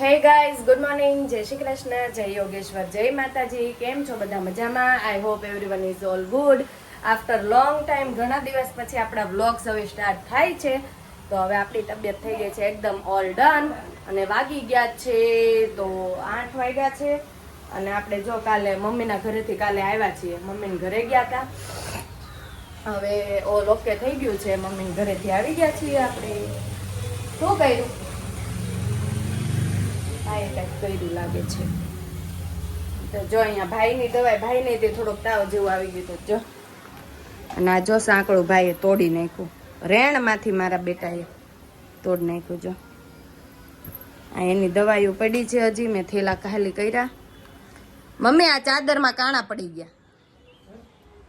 Hey guys good morning જય શ્રી કૃષ્ણ, જય યોગેશ્વર, જય માતાજી. કેમ છો બધા મજામાં? I hope everyone is all good after long time ઘણા દિવસ પછી આપણા વ્લોગ્સ હવે સ્ટાર્ટ થાય છે. તો હવે આપણી તબિયત થઈ ગઈ છે એકદમ ઓલ ડન અને વાગી ગયા છે તો આઠ વાગ્યા છે. અને આપણે જો કાલે મમ્મીના ઘરેથી કાલે આવ્યા છીએ. મમ્મીને ઘરે ગયા હતા હવે ઓલ ઓકે થઈ ગયું છે. મમ્મીને ઘરેથી આવી ગયા છીએ આપણે. શું કર્યું? હા એટેક કર્યું લાગે છે. તો જો અહીંયા ભાઈની દવાઈ ભાઈને તે થોડોક તાવ જેવું આવી ગયું તો જો. અને આ જો સાંકળું ભાઈએ તોડી નાખ્યું. રેણમાંથી મારા બેટાએ તોડી નાખ્યું જો. આ એની દવાઈઓ પડી છે હજી મેં થેલા ખાલી કર્યા. મમ્મી આ ચાદરમાં કાણા પડી ગયા.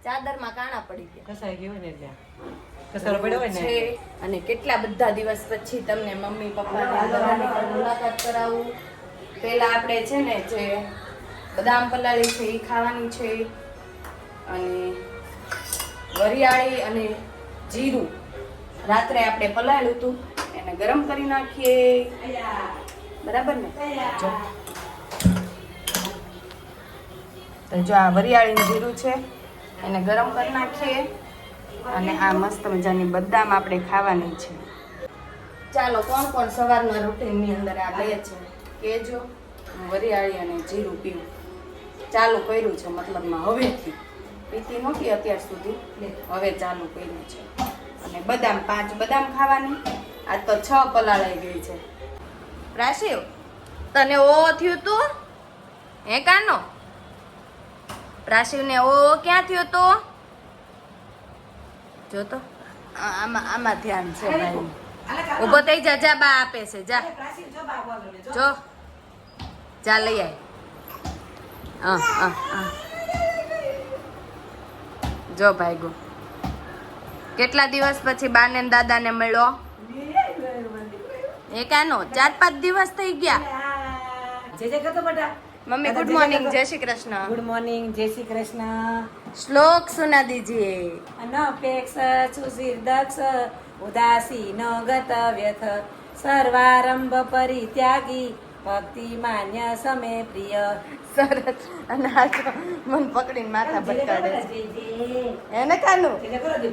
ચાદરમાં કાણા પડી ગયા. કસાઈ ગયો ને એટલે. કસારો પડ્યો હોય ને અને કેટલા બધા દિવસ પછી તમને મમ્મી પપ્પા મુલાકાત કરાવું. પહેલા આપણે છે ને જે બદામ પલાળી છે એ ખાવાની છે. અને વરિયાળી અને જીરું રાત્રે આપણે પલાળ્યું હતું. એને ગરમ કરી નાખીએ. બરાબર ને? જો. આ વરિયાળીનું જીરું છે, એને ગરમ કરી નાખીએ અને આ મસ્ત મજાની બદામ આપણે ખાવાની છે. ચાલો કોણ કોણ સવારના રૂટીનની અંદર આ લે છે? કેજો. વરિયાળી અને જીરું પીવું. ચાલુ કર્યું છે મતલબમાં હવેથી. પીતી નહોતી અત્યાર સુધી. હવે ચાલુ કર્યું છે. અને બદામ પાંચ બદામ ખાવાની. આ તો છ પલાળાઈ ગઈ છે. પ્રાશિવ તને ઓ થયું તું? હે કાનો? રાશિવને ઓ ક્યાં થયો તો? જો તો. આમાં આમાં ધ્યાન છે ભાઈ. ઊભો થઈ જા જા બા આપે છે જા. જો. જા લઈ હા જો ભાઈ ગો કેટલા દિવસ પછી બાને દાદાને મળ્યો? એ કાનો ચાર પાંચ દિવસ થઈ ગયા. મમ્મી ગુડ મોર્નિંગ જય શ્રી કૃષ્ણ. ગુડ મોર્નિંગ જય શ્રી કૃષ્ણ. શ્લોક સુના દીજીએ. અનપેક્ષ સુશીર દક્ષ ઉદાસી ન ગત વ્યથ સર્વારંભ પરિત્યાગી ભક્તિ માન્ય સમે પ્રિય. સરસ. અને આ તો મન પકડીને માથા ભટકાડે છે. એને કાનું? જે જે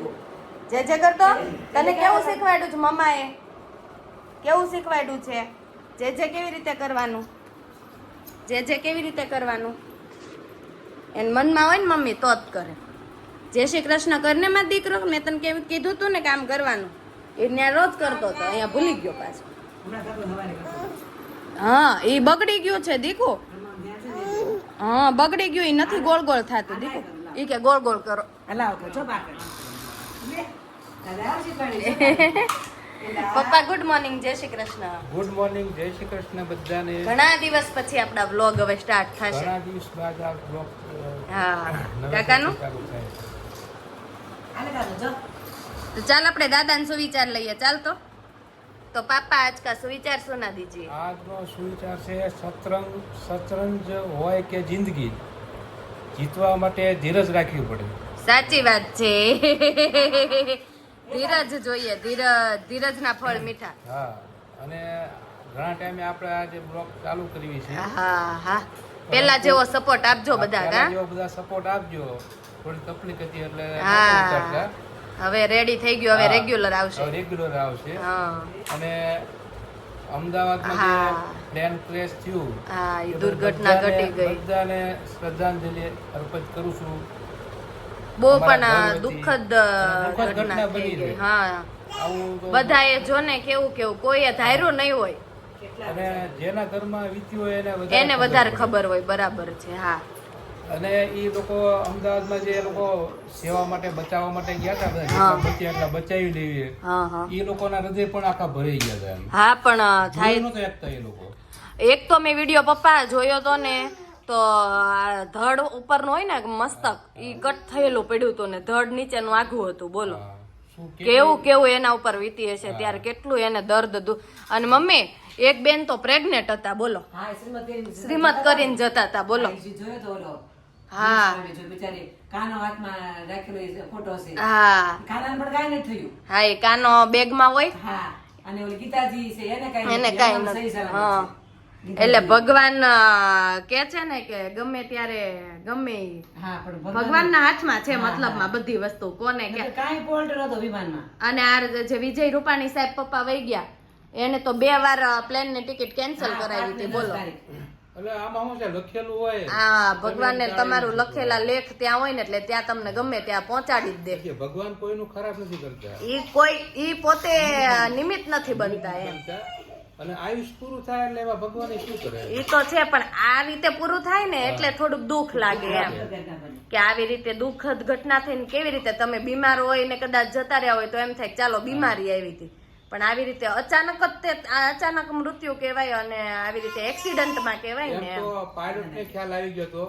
જે જે કરતો? તને કેવું શીખવાડ્યું છે મમ્માએ? કેવું શીખવાડ્યું છે? જે જે કેવી રીતે કરવાનું? જે જે કેવી રીતે કરવાનું? એને મનમાં હોય ને મમ્મી તો જ કરે. જય શ્રી કૃષ્ણ કરને માં દીકરો મેં તને કેવું કીધું તું ને કામ કરવાનું. એ ત્યાં રોજ કરતો હતો અહીંયા ભૂલી ગયો પાછો હમણાં કરતો હવારે કરતો હા એ બગડી ગયું છે દીકુ? હા બગડી ગયું એ નથી ગોળ ગોળ થતું દીકુ. એ કે ગોળ ગોળ કરો પપ્પા ગુડ મોર્નિંગ જય શ્રી કૃષ્ણ. ગુડ મોર્નિંગ જય શ્રી કૃષ્ણ બધાને. ઘણા દિવસ પછી આપણા વ્લોગ હવે સ્ટાર્ટ થશે. ઘણા દિવસ બાદ આ બ્લોગ હા. કાકાનું? ચાલ આપણે દાદાને સુવિચાર લઈએ? ચાલ તો. તો પાપા આજ કા સુવિચાર સુના દીજીએ આજનો સુવિચાર છે? સતરંગ શતરંજ હોય કે જિંદગી જીતવા માટે ધીરજ રાખવી પડે. સાચી વાત છે. ધીરજ જોઈએ ધીરજ ધીરજના ફળ મીઠા. હા અને ઘણા ટાઈમે આપણે આ જે બ્લોગ ચાલુ કરવી છે હા હા. પેલા જેવો સપોર્ટ આપજો બધા હા. જેવો બધા સપોર્ટ આપજો. થોડી તકલીફ હતી એટલે હા. હવે રેડી થઈ ગયું હવે રેગ્યુલર આવશે. રેગ્યુલર આવશે. અને અમદાવાદમાં જે પ્લેન ક્રેશ થયું હા એ એ દુર્ઘટના ઘટી ગઈ. બધાને શ્રદ્ધાંજલિ અર્પિત કરું છું. બહુ પણ દુઃખદ ઘટના બની ગઈ. હા. બધાએ જોને કેવું કેવું કોઈએ ધાર્યું નહીં હોય. અને જેના ઘરમાં વીત્યું એને વધારે. ખબર હોય બરાબર છે હા. અને એ લોકો અમદાવાદમાં જે લોકો સેવા માટે બચાવવા માટે ગયા હતા બધા. બચ્યા એટલા બચાવી લેવી હા હા. એ લોકોના હૃદય પણ આખા ભરાઈ ગયા હતા હા પણ થાય નહોતા શકતા એ લોકો. એક તો મેં વીડિયો પપ્પા જોયો તો ને તો ધડ ધડ નો હોય ને મસ્તક એ કટ થયેલું પડ્યું હતું ને ધડ નીચેનું આઘું હતું બોલો. કેવું? કેવું એના ઉપર વીતી હશે ત્યારે કેટલું એને દર્દ અને મમ્મી એક બેન તો પ્રેગ્નેટ હતા બોલો. શ્રીમદ શ્રીમત કરીને જતા હતા. બોલો. હા, એ કાનો હાથમાં રાખેલો ફોટો છે. હા. કાનાને પણ કાંઈ નથી થયું. હા એ કાનો બેગમાં હોય? હા અને ઓલી ગીતાજી છે એને કાંઈ એને કાંઈ નથી. હા. એટલે ભગવાન કે છે ને કે ગમે ત્યારે ગમે ભગવાન ના ભગવાનના હાથમાં છે મતલબમાં બધી વસ્તુ. કોને કે કાંઈ ફોલ્ટ નતો વિમાનમાં. અને આ જે વિજય રૂપાણી સાહેબ પપ્પા વહી ગયા એને તો બે વાર પ્લેનની ટિકિટ કેન્સલ કરાવી હતી. બોલો. ભગવાનને તમારું લખેલા લેખ ત્યાં હોય ને એટલે ત્યાં તમને ગમે ત્યાં પહોંચાડી જ દે. ભગવાન કોઈનું ખરાબ નથી કરતા. ઈ કોઈ ઈ પોતે નિમિત્ત નથી બનતા એમ. અને આયુષ પૂરું થાય એટલે એમાં ભગવાન શું કરે? ઈ તો છે પણ આ રીતે પૂરું થાય ને એટલે થોડુંક દુઃખ લાગે એમ. કે આવી રીતે દુઃખદ ઘટના થઈને કેવી રીતે તમે બીમાર હોય ને કદાચ જતા રહ્યા હોય તો એમ થાય ચાલો બીમારી આવી હતી. પણ આવી રીતે અચાનક જ તે અચાનક મૃત્યુ કહેવાય અને આવી રીતે એક્સિડન્ટમાં કહેવાય ને એમ. તો પાયલોટ ને ખ્યાલ આવી ગયો તો.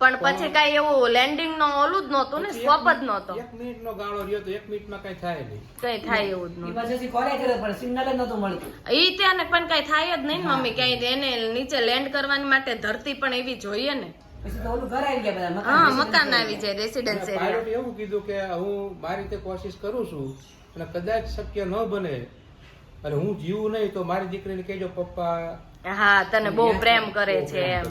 પણ પછી કઈ એવું લેન્ડિંગ નો ઓલું જ નહોતું ને સ્કોપ જ નહોતો. એક મિનિટ નો ગાળો રહ્યો તો એક મિનિટમાં કઈ થાય નહીં. કઈ થાય એવું જ નહોતું. ઇમરજન્સી કોલે કરે પણ સિગ્નલ જ નહોતું મળતું. ઈ ત્યાં ને પણ કઈ થાય જ નહીં મમ્મી. ક્યાંય એને નીચે લેન્ડ કરવાની માટે ધરતી પણ એવી જોઈએ ને. પછી તો ઓલું ઘર આવી ગયા બધા હા મકાન મકાન આવી જાય રેસિડેન્સ એરિયા એવું કીધું કે હું મારી રીતે કોશિશ કરું છું અને કદાચ શક્ય ન બને અને હું જીવું નહીં તો મારી દીકરીને કહેજો પપ્પા હા તને બહુ પ્રેમ કરે. છે એમ.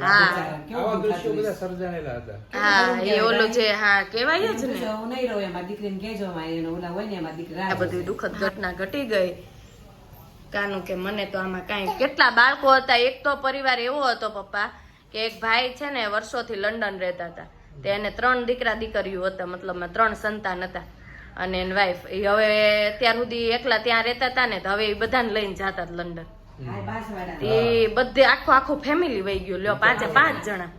હા. આવા દ્રશ્યો બધા સર્જાયેલા હતા. હા એ ઓલું છે હા કેવાય જ ને. હું નહીં રહું એમાં દીકરીને કહેજો એમાં ઓલા હોય ને એમાં દીકરી આ બધી દુઃખદ ઘટના ઘટી ગઈ. કાનું કે મને તો આમાં કાંઈ કેટલા બાળકો હતા? એક તો પરિવાર એવો હતો પપ્પા કે એક ભાઈ છે ને વર્ષોથી લંડન રહેતા હતા. તે એને ત્રણ દીકરા દીકરીઓ હતા મતલબ ત્રણ સંતાન હતા. અને એની વાઈફ એ હવે અત્યાર સુધી એકલા ત્યાં રહેતા હતા ને તો હવે એ બધાને લઈને જતા લંડન. એ બધે આખો આખો ફેમિલી વહી ગયું લ્યો પાંચે પાંચ જણા.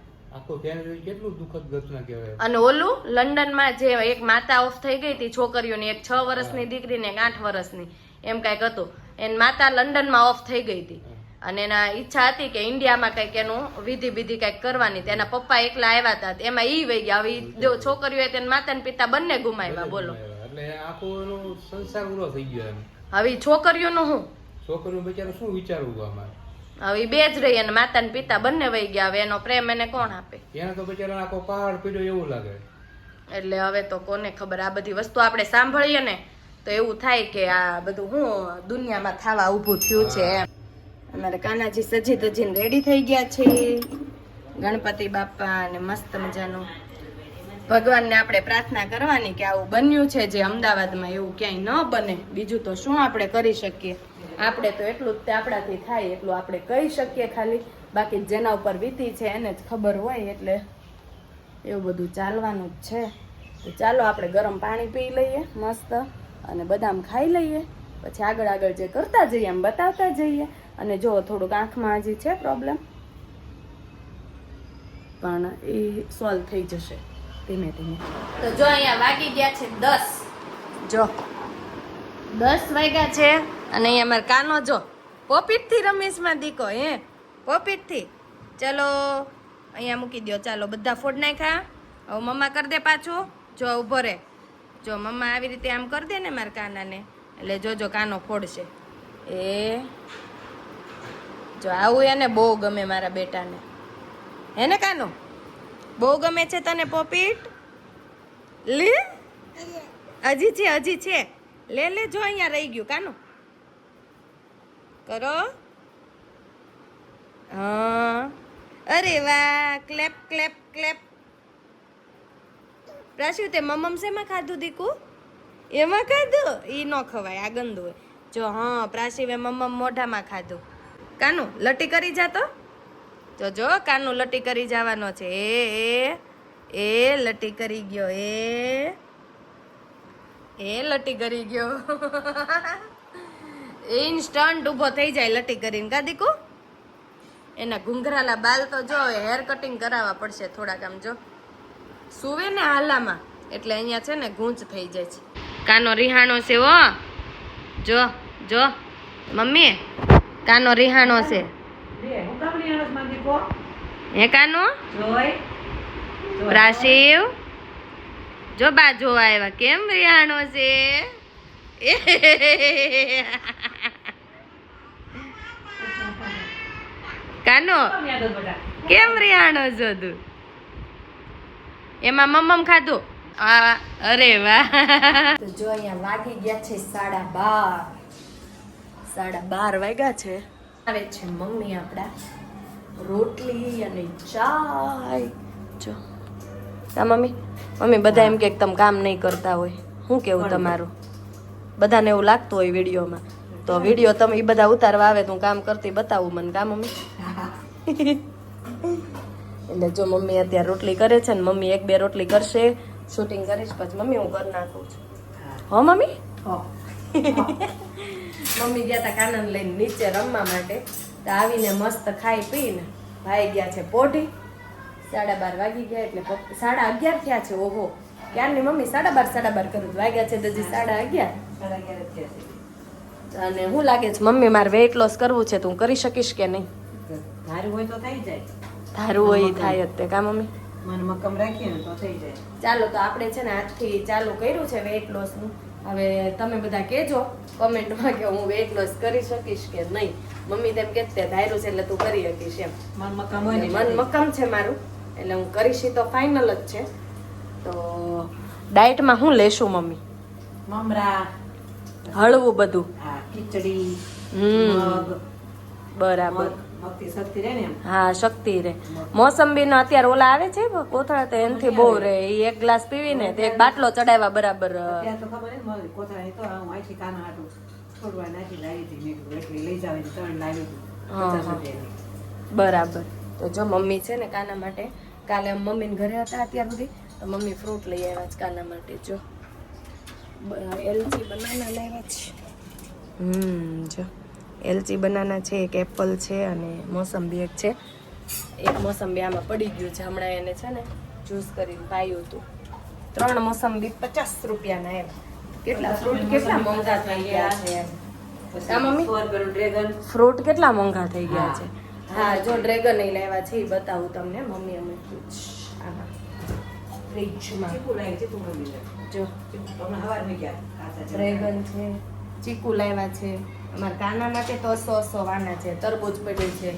કેટલું દુઃખદ ઘટના કહેવાય. અને ઓલું લંડનમાં જે એક માતા ઓફ થઈ ગઈ હતી છોકરીઓની એક છ વર્ષની દીકરી ને એક આઠ વર્ષની એમ કાંઈક હતું. એની માતા લંડનમાં ઓફ થઈ ગઈ હતી. અને એના ઈચ્છા હતી કે ઇન્ડિયામાં કંઈક એનું વિધિ વિધિ કંઈક કરવાની તેના પપ્પા એકલા આવ્યા હતા એમાં ઈ વહી ગયા. હવે જો છોકરીઓ તેના માતા ને પિતા બંને ગુમાવ્યા બોલો. એટલે આખો એનો સંસાર પૂરો થઈ ગયો એમ. હવે છોકરીઓનું શું છોકરીઓ બિચારું શું વિચારવું અમારે હવે બે જ રહી અને માતા ને પિતા બંને વહી ગયા. હવે એનો પ્રેમ એને કોણ આપે? એને તો બિચારા આખો પહાડ પીડ્યો એવું લાગે. એટલે હવે તો કોને ખબર? આ બધી વસ્તુ આપણે સાંભળીએ ને તો એવું થાય કે આ બધું હું દુનિયામાં થવા ઊભું થયું છે એમ. અમારે કાનાજી સજી ધજીને રેડી થઈ ગયા છે. ગણપતિ બાપા અને મસ્ત મજાનું ભગવાનને આપણે પ્રાર્થના કરવાની કે આવું બન્યું છે જે અમદાવાદમાં એવું ક્યાંય ન બને. બીજું તો શું આપણે કરી શકીએ? આપણે તો એટલું જ તે આપણાથી થાય, એટલું આપણે કહી શકીએ ખાલી. બાકી જેના ઉપર વીતી છે એને જ ખબર હોય એટલે એવું બધું ચાલવાનું જ છે. તો ચાલો આપણે ગરમ પાણી પી લઈએ મસ્ત અને બદામ ખાઈ લઈએ. પછી આગળ આગળ જે કરતા જઈએ એમ બતાવતા જઈએ. અને જો થોડુંક આંખમાં હજી છે પ્રોબ્લેમ પણ એ સોલ્વ થઈ જશે. ધીમે ધીમે તો જો અહીંયા વાગી ગયા છે દસ. જો. દસ વાગ્યા છે અને અહીંયા મારે કાનો જો. પોપીટથી રમેશમાં દીકો હે? પોપીટથી. ચલો અહીંયા મૂકી દો ચાલો બધા ફોડ નાખ્યા. હવે મમ્મા કરી દે પાછું. જો ઊભો રે જો મમ્મા આવી રીતે આમ કરી દે ને મારા કાનાને. એટલે જોજો કાનો ફોડશે. એ. જો આવું એને બહુ ગમે મારા બેટાને. હે ને કાનો? બહુ ગમે છે તને પોપીટ? લે? હજી છે હજી છે. લે લે, જો અહીંયા રહી ગયું, કાનું. કરો. હા. અરે વાહ, ક્લેપ ક્લેપ ક્લેપ. પ્રાશુ તે મમમ શેમાં ખાધું, દીકુ? એમાં ખાધું? એ ન ખવાય, આ ગંદુ હોય. જો, હા પ્રાશીવે મમમ મોઢામાં ખાધું. કાનું, લટી કરી જાતો જો જો, કાનું, લટી કરી જવાનો છે. એ એ. એ લટી કરી ગયો એ. એ લટી કરી ગયો. ઇન્સ્ટન્ટ ઊભો થઈ જાય લટી કરીને કા દીકુ? એના ઘૂંઘરાલા બાલ તો જો હેર કટિંગ કરાવવા પડશે થોડાક આમ જો. સુવે ને હાલામાં એટલે અહીંયા છે ને ગૂંચ થઈ જાય છે. કાનો રિહાણો છે ઓ જો જો. મમ્મી કાનો રિહાણો છે. હે કાનો? જોય. પ્રાશિવ જો બા જોવા આવ્યા, કેમ રિહાણો છે? કાનો, કામ રિહાણો છો તું? એમાં મમ્મમ ખાધું? અરે વાહ. જો અહીંયા વાગી ગયા છે સાડા બાર. સાડા બાર વાગ્યા છે. આવે છે મમ્મી આપણા. રોટલી અને ચાય. જો. તા મમ્મી. મમ્મી બધા એમ કે તમે કામ નહીં કરતા હોય. શું કેવું તમારું? બધાને એવું લાગતું હોય વિડીયોમાં. તો વીડિયો તમે એ બધા ઉતારવા આવે તો હું કામ કરતી બતાવું મને કા મમ્મી? એટલે જો મમ્મી અત્યારે રોટલી કરે છે ને મમ્મી એક બે રોટલી કરશે શૂટિંગ કરીશ પછી મમ્મી હું કરી નાખું છું. હો મમ્મી? હો. મમ્મી ગયા તા કાનન લઈને નીચે રમવા માટે. તો આવીને મસ્ત ખાઈ પીને ભાઈ ગયા છે પોઢી. સાડા બાર વાગી ગયા એટલે સાડા અગિયાર થયા છે ઓહો. ક્યારની મમ્મી? સાડા બાર સાડા બાર કરું વાગ્યા છે તો હજી સાડા અગિયાર. અને હું લાગે છે મમ્મી મારે વેઇટ લોસ કરવું છે તો હું કરી શકીશ કે નહીં? ધારું હોય તો થઈ જાય. ધારું હોય થાય જ તે કા મમ્મી? મન મક્કમ રાખીએ તો થઈ જાય. ચાલો તો આપણે છે ને આજથી ચાલુ કર્યું છે વેઇટ લોસનું હવે તમે બધા કહેજો કોમેન્ટમાં કે હું વેઇટ લોસ કરી શકીશ કે નહીં? મમ્મી તેમ કે તે ધાર્યું છે એટલે તું કરી શકીશ એમ. મન મક્કમ મન મક્કમ છે મારું. એટલે હું કરીશ તો ફાઇનલ જ છે. તો ડાયટમાં હું લેશું મમ્મી? મમરા. હળવું બધું? ખીચડી હમ. બરાબર. મગ શક્તિ રહે હા શક્તિ રે મોસંબીનો અત્યારે ઓલા આવે છે કોથળા તો એનથી બહુ રે એ એક ગ્લાસ પીવીને ને એક બાટલો ચડાવ્યા બરાબર. ને બરાબર. તો જો મમ્મી છે ને કાના માટે કાલે મમ્મીને ઘરે હતા અત્યાર સુધી તો મમ્મી ફ્રૂટ લઈ આવ્યા છે કાના માટે જો. એલચી બનાના લાવ્યા છે. હમ જો. એલચી બનાના છે એક એપલ છે અને મોસંબી એક છે. એક મોસંબી આમાં પડી ગયું છે હમણાં એને છે ને જ્યુસ કરીને પાયું હતું. ત્રણ મોસંબી પચાસ રૂપિયાના એમ. કેટલા ફ્રૂટ કેટલા મોંઘા થઈ ગયા છે મમ્મી? ફ્રૂટ કેટલા મોંઘા થઈ ગયા છે? હા. જો ડ્રેગન નહીં લાવ્યા છે એ બતાવું તમને. મમ્મી અમે આમાં. ફ્રીજમાં જો. ડ્રેગન છે. ચીકુ લાવ્યા છે. અમારા કાના માટે તો સો સો વાના છે. તરબૂચ પડ્યું છે.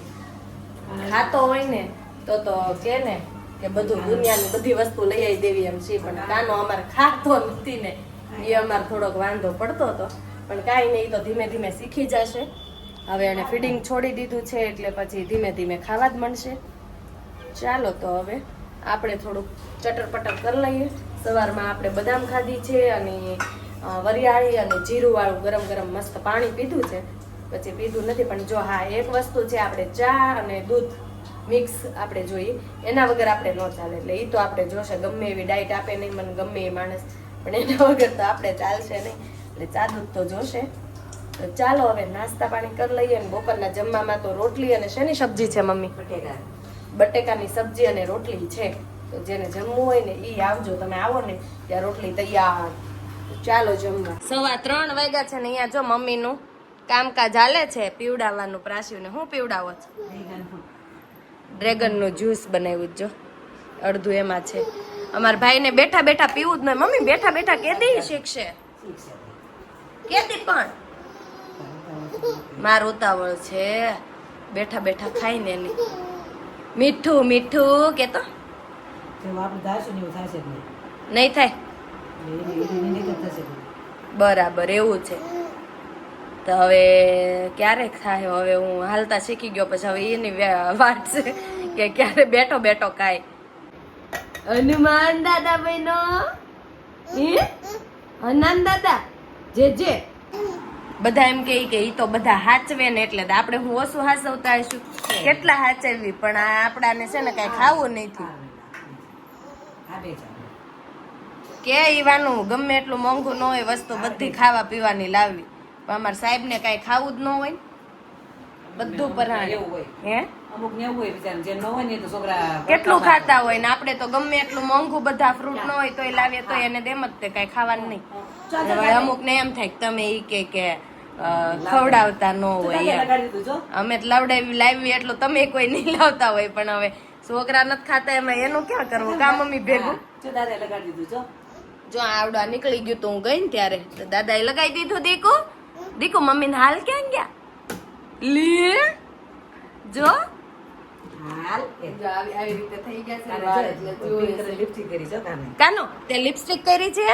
ખાતો હોય ને તો તો કે ને કે બધું દુનિયાની બધી વસ્તુ લઈ આવી દેવી એમ છે. પણ કાનો અમારે ખાતો નથી ને. એ અમારે થોડોક વાંધો પડતો હતો. પણ કાંઈ નહીં તો ધીમે ધીમે શીખી જશે. હવે એને ફીડિંગ છોડી દીધું છે એટલે પછી ધીમે ધીમે ખાવા જ મળશે. ચાલો તો હવે આપણે થોડુંક ચટર પટર કરી લઈએ. સવારમાં આપણે બદામ ખાધી છે અને વરિયાળી અને જીરુંવાળું ગરમ ગરમ મસ્ત પાણી પીધું છે. પછી પીધું નથી, પણ જો હા, એક વસ્તુ છે આપણે ચા અને દૂધ મિક્સ આપણે જોઈએ, એના વગર આપણે ન ચાલે. એટલે એ તો આપણે જોશે, ગમે એવી ડાયટ આપે નહીં, મને ગમે એ માણસ, પણ એના વગર તો આપણે ચાલશે નહીં. એટલે ચા દૂધ તો જોશે. તો ચાલો હવે નાસ્તા પાણી કરી લઈએ અને બપોરના જમવામાં તો રોટલી અને શેની સબ્જી છે મમ્મી? બટેકા બટેકાની સબ્જી અને રોટલી છે. તો જેને જમવું હોય ને એ આવજો તમે આવો ને ત્યાં રોટલી તૈયાર. ચાલો જમવા. સવા ત્રણ વાગ્યા છે ને અહીંયા જો મમ્મીનું કામકાજ હાલે છે પીવડાવવાનું પ્રાસ્યુને હું પીવડાવો છો? ડ્રેગનનું જ્યુસ બનાવ્યું જો. અડધું એમાં છે. અમારા ભાઈને બેઠા બેઠા પીવું જ નહીં મમ્મી બેઠા બેઠા કેદી શીખશે. કેદી પણ. માર ઉતાવળ છે. બેઠા બેઠા ખાઈને એની. મીઠું મીઠું કે તો ને નહીં. થાય. બરાબર એવું છે. તો હવે ક્યારેક થાય? હવે હું હાલતા શીખી ગયો પછી હવે એની વાત છે કે ક્યારે બેઠો બેઠો ખાય હનુમાન દાદા ભાઈ હે? હનુમાન દાદા જે જે. બધા એમ કે એ તો બધા હાચવે ને એટલે આપણે હું ઓછું હાચવતા હશું કેટલા હાચવી પણ આ આપણાને છે ને કઈ ખાવું નથી. કે ઈવાનું ગમે એટલું મોંઘું ન હોય વસ્તુ બધી ખાવા પીવાની લાવવી પણ અમારા સાહેબ ને કઈ ખાવું જ ન હોય. બધું પર હોય. હે? અમુક ને હોય બિચારા જે ન હોય ને તો છોકરા કેટલું ખાતા હોય. ને આપણે તો ગમે એટલું મોંઘું બધા ફ્રૂટ ન હોય તોય લાવીએ તો એને તેમ જ તે કઈ ખાવાનું નહીં. અમુક ને એમ થાય કે તમે ઈ કે ખવડાવતા ન હોય અમે તો લાવડાવી લાવી એટલું તમે કોઈ નહીં લાવતા હોય પણ હવે છોકરા નથી ખાતા એમાં એનું ક્યાં કરવું? કા મમ્મી ભેગું? જો દાદા આવડા નીકળી ગયું તો હું ગઈ ને ત્યારે. તો દાદાએ લગાવી દીધું દીકુ? દીકુ મમ્મીને હાલ ક્યાં ગયા? લે જો. એ. કાનો તે લિપસ્ટિક કરી છે?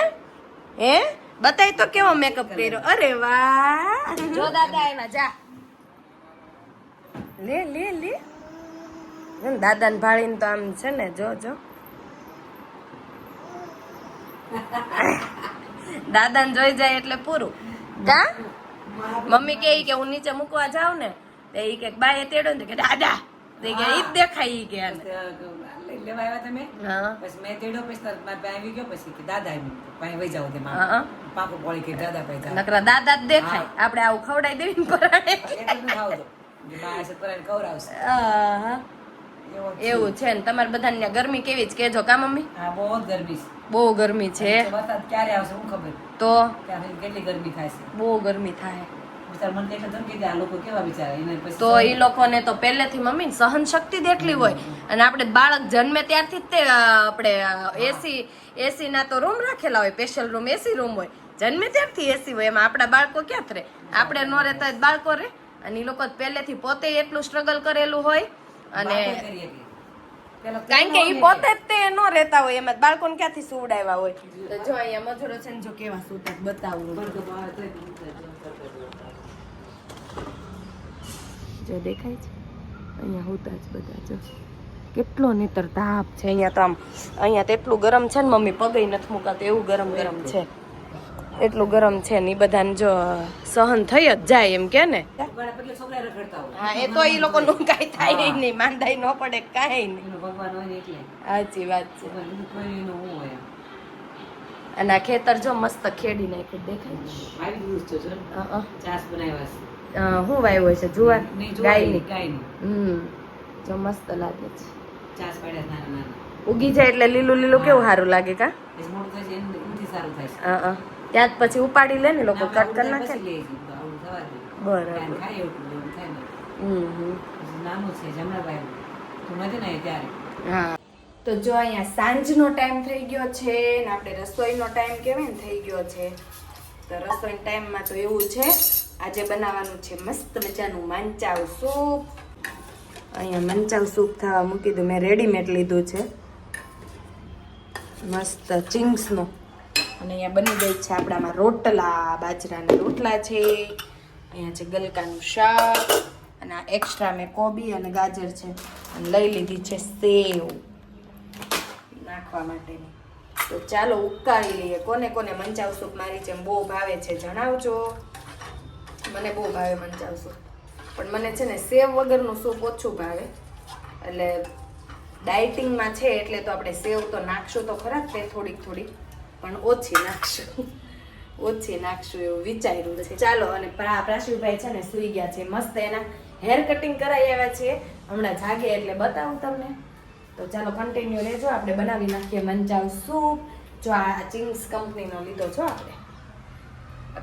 હે? બતાય તો કેવો મેકઅપ કર્યો? અરે વાહ. જો દાદા આવ્યા જા. લે લે લે. દાદા ને ભાળીને તો આમ છે ને જો જો. દાદા ને જોઈ જાય એટલે પૂરું. કા? મમ્મી કે કે હું નીચે મૂકવા જાઉં ને તો ઈ કે બાય તેડો ને કે દાદા ઈ કે ઈ દેખાય ઈ ગયા. લેવા આવ્યા તમે? પછી મેં તેડો પછી મારા આવી ગયો પછી કે દાદા આવી વઈ જાવ તે હા, પાપો પાકો પોળી કે દાદા પાસે જાવ નકરા દાદા જ દેખાય. આપણે આવું ખવડાવી દેવી ને પરાણે. એટલું ખાવ દો બા છે પરાણે ખવડાવશે. હા એવો છે. ને. તમારે બધાને ગરમી કેવી જ કેજો કા મમ્મી? હા બહુ જ ગરમી છે. બહુ ગરમી છે. ક્યારે આવશે હું ખબર. તો? કેટલી ગરમી થાય છે. બહુ ગરમી થાય. તો એ લોકોને તો પહેલેથી મમ્મી સહન શક્તિ એટલી હોય અને આપણે બાળક જન્મે ત્યારથી જ તે આપણે એસી એસી ના તો રૂમ રાખેલા હોય સ્પેશિયલ રૂમ એસી રૂમ હોય. જન્મે ત્યારથી એસી હોય. એમાં આપણા બાળકો ક્યાં રહે? આપણે ન રહેતા બાળકો રહે. અને એ લોકો પહેલેથી પોતે એટલું સ્ટ્રગલ કરેલું હોય. અને કારણ કે એ પોતે જ તે ન રહેતા હોય. એમાં બાળકોને ક્યાંથી સુવડાવ્યા હોય? તો જો અહીંયા મજૂરો છે ને જો કેવા સુતા બતાવું વર્ગમાં આવે તોય બીજું જો દેખાય છે? અહીંયા હોતા જ બધા જો. કેટલો નેતર તાપ છે અહીંયા તો આમ. અહીંયા તો એટલું ગરમ છે ને મમ્મી પગે નથી મુકાતું એવું ગરમ ગરમ છે. એટલું ગરમ છે ને એ બધાને જો સહન થઈ જ જાય એમ કે ને? હા એ તો એ લોકો નું કાંઈ થાય નહીં માંદાઈ ન પડે કાંઈ નહીં. સાચી વાત છે. અને આ ખેતર જો મસ્ત ખેડી નાખ્યું દેખાય શું વાવ્યો છે? જુવાર? ગાયની. હમ જો મસ્ત લાગે છે. ઉગી જાય એટલે લીલું લીલું કેવું સારું લાગે કા. ત્યાં જ પછી ઉપાડી લે ને લોકો કટ કરી નાખે. બરાબર. હા. તો જો અહીંયા સાંજનો ટાઈમ થઈ ગયો છે ને આપણે રસોઈનો ટાઈમ કેવાય ને થઈ ગયો છે. તો રસોઈ ટાઈમમાં તો એવું છે આજે બનાવવાનું છે મસ્ત મજાનું માંચાવ સૂપ. અહીંયા મંચાવ સૂપ થવા મૂકી દઉં. મેં રેડીમેડ લીધું છે. મસ્ત ચિંગ્સનું. અને અહીંયા બની ગઈ છે આપણામાં રોટલા, બાજરાના રોટલા છે. અહીંયા છે ગલકાનું શાક અને આ એક્સ્ટ્રા મેં કોબી અને ગાજર છે. અને લઈ લીધી છે સેવ નાખવા માટેની. તો ચાલો ઉકાળી લઈએ. કોને કોને મંચાવ સૂપ મારી જેમ બહુ ભાવે છે જણાવજો. મને બહુ ભાવે મંચાવ સૂપ. પણ મને છે ને સેવ વગરનું સૂપ ઓછું ભાવે. એટલે ડાયટિંગમાં છે એટલે તો આપણે સેવ તો નાખશું તો ખરા તે થોડીક થોડીક, પણ ઓછી નાખશું. ઓછી નાખશું એવું વિચાર્યું છે. ચાલો, અને પ્રા- પ્રાશુભાઈ છે ને સૂઈ ગયા છે. મસ્ત એના હેર કટિંગ કરાવી આવ્યા છીએ હમણાં જાગે એટલે બતાવું તમને. તો ચાલો કન્ટિન્યુ રહેજો. આપણે બનાવી નાખીએ મંચાવ સૂપ. જો આ ચિંગ્સ કંપનીનો લીધો છો આપણે.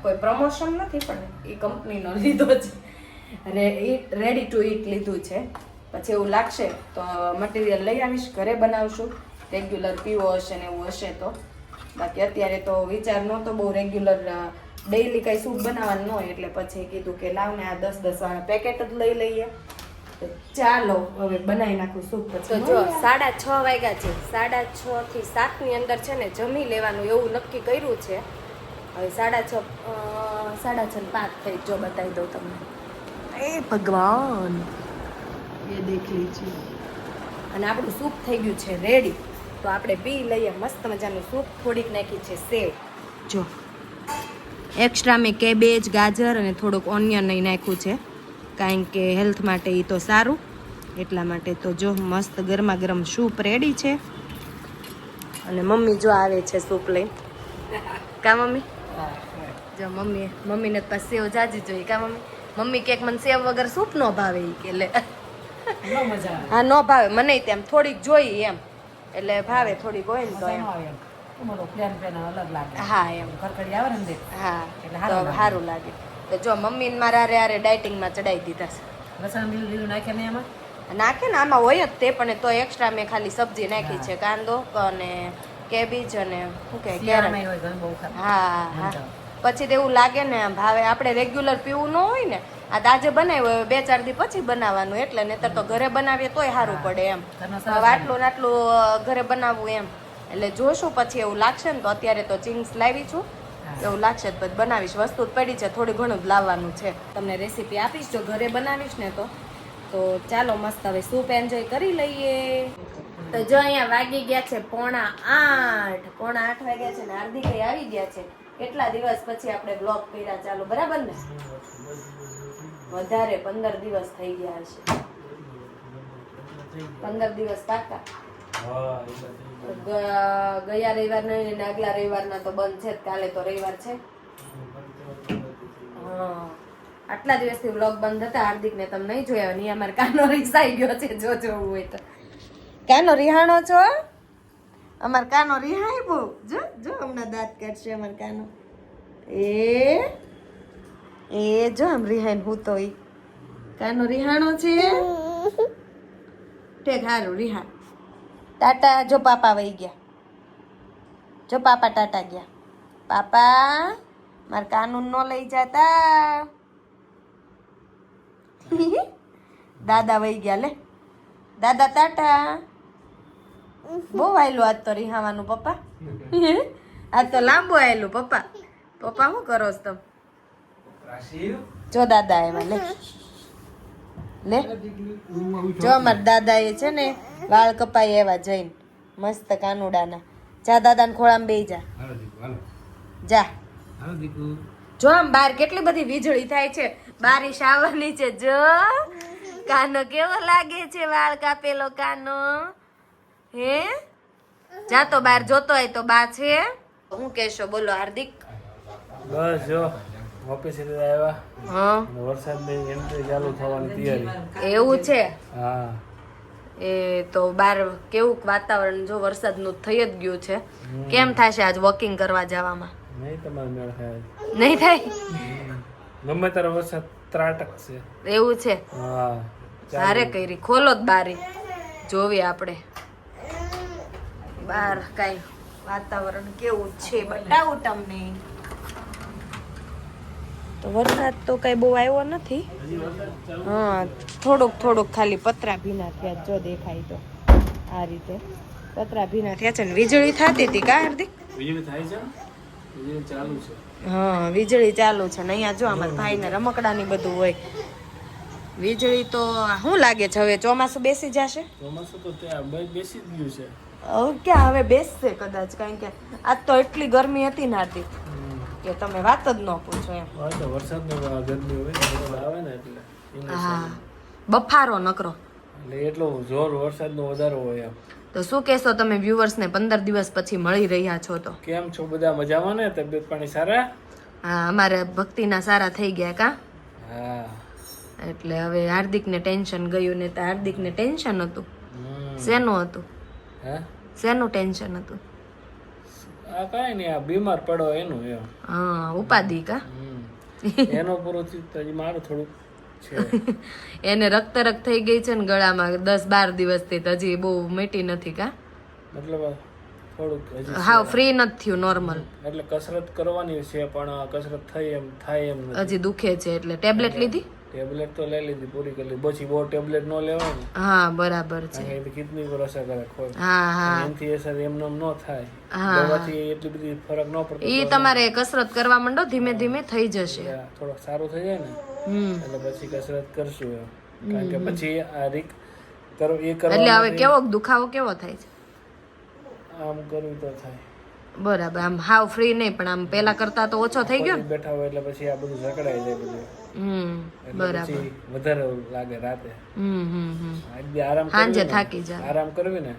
કોઈ પ્રમોશન નથી, પણ એ કંપનીનો લીધો છે. રેડી ટુ ઇટ લીધું છે. પછી એવું લાગશે તો મટીરિયલ લઈ આવીશ, ઘરે બનાવશું. રેગ્યુલર પીવો હશે ને એવું હશે તો. બાકી અત્યારે તો વિચાર નહોતો બહુ રેગ્યુલર ડેઈલી કાંઈ સૂપ બનાવવાનું હોય, એટલે પછી કીધું કે લાવને આ દસ દસ વાળા પેકેટ જ લઈ લઈએ. ચાલો, હવે બનાવી નાખું સૂપ તો જો, સાડા છ વાગ્યા છે. સાડા છ થી સાતની અંદર છે ને જમી લેવાનું એવું નક્કી કર્યું છે. હવે સાડા છ સાડા છ પાંચ થઈ જો બતાવી દઉં તમને. એ ભગવાન. એ દેખ છે. અને આપણું સૂપ થઈ ગયું છે રેડી તો આપણે પી લઈએ મસ્ત મજાનું સૂપ. થોડીક નાખી છે સેવ. જો. એક્સ્ટ્રા મેં કેબેજ ગાજર અને થોડુંક ઓનિયન અહીં નાખ્યું છે. કારણ કે હેલ્થ માટે એ તો સારું. એટલા માટે તો જો મસ્ત ગરમા ગરમ સૂપ રેડી છે. અને મમ્મી જો આવે છે સૂપ લઈ કા મમ્મી? જો મમ્મી મમ્મીને તો સેવ જાજી જોઈએ. કા મમ્મી? મમ્મી કે મને સેવ વગર સૂપ નો ભાવે ઈ કે લે. હા નો ભાવે. મને તેમ થોડીક જોઈ એમ. એટલે ભાવે થોડીક હોય ને તો એમ. હા એમ. હા તો સારું લાગે. તો જો મમ્મીને મારા આરે હારે ડાયટિંગમાં ચડાવી દીધા છે. લસણ લીલું લીલું નાખે ને એમાં નાખે ને આમાં હોય જ તે પણ તો એક્સ્ટ્રા મેં ખાલી સબ્જી નાખી છે. કાંદો અને કેબીજ અને શું કે કેરટ. હા હા. પછી એવું લાગે ને ભાવે આપણે રેગ્યુલર પીવું ન હોય ને આ તાજે બનાવ્યું હોય બે ચાર દી પછી બનાવવાનું એટલે નહીતર તો ઘરે બનાવીએ તોય સારું પડે એમ. હવે આટલું ને આટલું ઘરે બનાવવું એમ. એટલે જોશું પછી એવું લાગશે ને તો અત્યારે તો ચિંગ્સ લાવી છું. એવું લાગશે તો બનાવીશ. વસ્તુ પડી છે થોડી ઘણું જ લાવવાનું છે. તમને રેસીપી આપીશ જો ઘરે બનાવીશ ને તો. તો ચાલો મસ્ત હવે સૂપ એન્જોય કરી લઈએ. તો જો અહીંયા વાગી ગયા છે પોણા આઠ પોણા આઠ વાગ્યા છે ને હાર્દિક આવી ગયા છે. કેટલા દિવસ પછી આપણે બ્લોગ કર્યા? ચાલો, બરાબર ને? વધારે પંદર દિવસ થઈ ગયા હશે. પંદર દિવસ પાકા ગયા રવિવાર નહીં ને આગલા રવિવારના તો બંધ છે. કાલે તો રવિવાર છે. હા. આટલા દિવસથી વ્લોગ બંધ હતા. હાર્દિકને તમે નહીં જોયા નહીં અમારે કાનો રિસાઈ ગયો છે જો જોવું હોય તો. કાનો રિહાણો છો? અમાર કાનો રિહાય બહુ જો જો હમણાં દાંત કાઢશે અમાર કાનો. એ એ જો આમ રિહાઈન હું તો કાનો રિહાણો છે? ઠેક હારું, રિહાણ. ટાટા, જો પાપા વહી ગયા. જો પાપા ટાટા ગયા. પાપા, મારા કાનૂન ન લઈ જતા. દાદા વહી ગયા લે. દાદા ટાટા. બહુ આયલું આજ તો રિહાવાનું પપ્પા. આજ તો લાંબુ આયલું પપ્પા. પપ્પા શું કરો છો તમે? જો દાદા આવ્યા લે. લે. જો અમારા દાદા એ છે ને વાળ કપાઈ એવા જઈને મસ્ત કાનુડાના. જા દાદાને ખોળામાં બેહી જા. હાલો દીકુ હાલો. જા. જો આમ બહાર કેટલી બધી વીજળી થાય છે બારિશ આવવાની છે જો. કાનો કેવો લાગે છે વાળ કાપેલો કાનો? હે? જાતો બાર જોતો હોય તો બા છે. હું કેશો બોલો હાર્દિક. બસ જો ઓફિસે આવ્યા. હા. અને વરસાદની એન્ટ્રી ચાલુ થવાની તૈયારી. એવું છે? હા. એ તો બાર કેવું વાતાવરણ જો વરસાદનું થઈ જ ગયું છે. કેમ થશે આજ વોકિંગ કરવા જવામાં? નહીં તમારે મેળ થાય. નહીં થાય? ગમે ત્યારે વરસાદ ત્રાટક છે. એવું છે? હા ભારે કરી. ખોલો જ બારી. જોવી આપણે. બાર કાંઈ વાતાવરણ કેવું છે બતાવું તમને. તો વરસાદ તો કઈ બહુ આવ્યો નથી. હા થોડોક થોડોક ખાલી પતરા ભીના થયા જો દેખાય તો. આ રીતે. પતરા ભીના થયા છે ને વીજળી થતી હતી કા હાર્દિક? વીજળી થાય છે વીજળી ચાલુ છે. હા વીજળી ચાલુ છે ને અહીંયા જો અમારા ભાઈને રમકડાની બધું હોય. વીજળી તો શું લાગે છે હવે? ચોમાસું બેસી જશે? ચોમાસું તો ત્યાં બેસી જ ગયું છે. હવે ક્યાં? હવે બેસશે કદાચ કારણ કે આજ તો એટલી ગરમી હતી ને હતી કે તમે વાત જ ન પૂછો એમ. વરસાદની ગરમી હોય આવે ને એટલે હા. બફારો નકરો. એટલે એટલો જોર વરસાદનો વધારો હોય એમ. તો શું કહેશો તમે વ્યુઅર્સને પંદર દિવસ પછી મળી રહ્યા છો તો? કેમ છો? બધા મજામાં ને? તબિયત પાણી સારા? હા અમારે ભક્તિના સારા થઈ ગયા કા? હા. એટલે હવે હાર્દિકને ટેન્શન ગયું ને તો હાર્દિકને ટેન્શન હતું. શેનું હતું? હે? શેનું ટેન્શન હતું? આ કાંઈ નહીં આ બીમાર પડો એનું એમ. હા ઉપાધિ કા. એનો પૂરો થયું મારું થોડુંક. છે એને રક્ત રક્ત થઈ ગઈ છે ને ગળામાં દસ બાર દિવસથી તો હજી બહુ મીટી નથી કા? મતલબ થોડુંક હજી ફ્રી નથી થયું નોર્મલ એટલે કસરત કરવાની છે પણ કસરત થઈ એમ થાય એમ હજી દુખે છે એટલે. ટેબ્લેટ લીધી? ટેબ્લેટ તો લઈ લીધી પૂરી કરી લીધી. પછી બહુ ટેબ્લેટ ન લેવાય ને હા બરાબર છે. કિડની પર અસર કરે ખોટ. હા હા. એનાથી અસર એમ ન થાય. હા. દવાથી એટલી બધી ફરક ન પડતો. એ તમારે કસરત કરવા માંડો ધીમે ધીમે થઈ જશે. થોડોક સારું થઈ જાય ને. હમ. એટલે પછી કસરત કરશું કારણ કે પછી આ રીક કરો એ એટલે હવે કેવો દુખાવો કેવો થાય છે? આમ કરવું તો થાય. બરાબર આમ હાવ ફ્રી નહીં પણ આમ પેલા કરતા તો ઓછો થઈ ગયો બેઠા હોય એટલે પછી આ બધું જકડાઈ જાય બધું. હમ બરાબર. વધારે લાગે રાતે. હમ હમ હમ. આજે આરામ સાંજે થાકી જાય. આરામ કરવી ને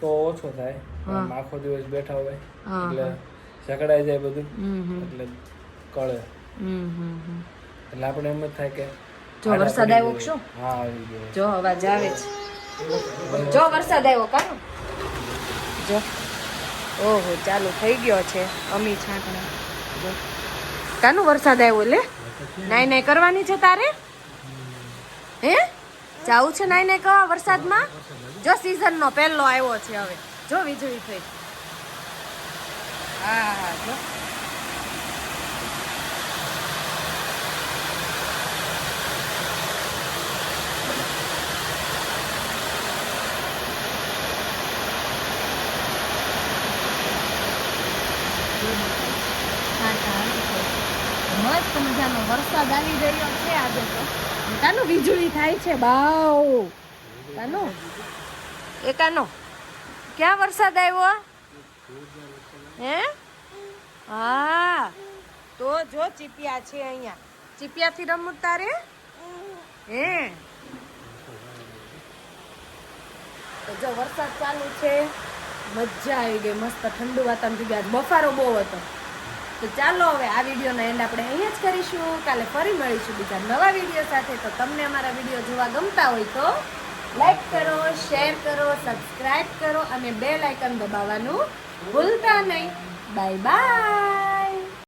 તો ઓછો થાય. આખો દિવસ બેઠા હોય એટલે જકડાઈ જાય બધું. એટલે કળે. હમ હમ. એટલે આપણે એમ જ થાય કે જો વરસાદ આવ્યો શું? હા આવી ગયો. જો અવાજ આવે છે. જો વરસાદ આવ્યો કાનો? જો. ઓહો ચાલુ થઈ ગયો છે અમી છાંટણી. જો. કાનું વરસાદ આવ્યો લે? નાઈ નાઈ કરવાની છે તારે? હે? જાવું છે નાઈ નાઈ કરવા વરસાદમાં? જો સિઝનનો નો પહેલો આવ્યો છે હવે. જો વીજળી થઈ. હા હા જો. મસ્ત મજાનો વરસાદ આવી રહ્યો છે આજે તો. કાનો વીજળી થાય છે, બાવ. કાનો એ કાનો ક્યાં વરસાદ આવ્યો? હે? હા. તો જો ચીપિયા છે અહીંયા. ચીપિયાથી રમવું તારે હે? તો જો વરસાદ ચાલુ છે. મજા આવી ગઈ, મસ્ત ઠંડુ વાતાવરણ થઈ ગયા. બફારો બહુ હતો. તો ચાલો હવે આ વિડીયોનો એન્ડ આપણે અહીંયા જ કરીશું. કાલે ફરી મળીશું બીજા નવા વીડિયો સાથે. તો તમને અમારા વીડિયો જોવા ગમતા હોય તો લાઈક કરો શેર કરો સબસ્ક્રાઈબ કરો અને બેલ આઇકન દબાવવાનું ભૂલતા નહીં. Bye bye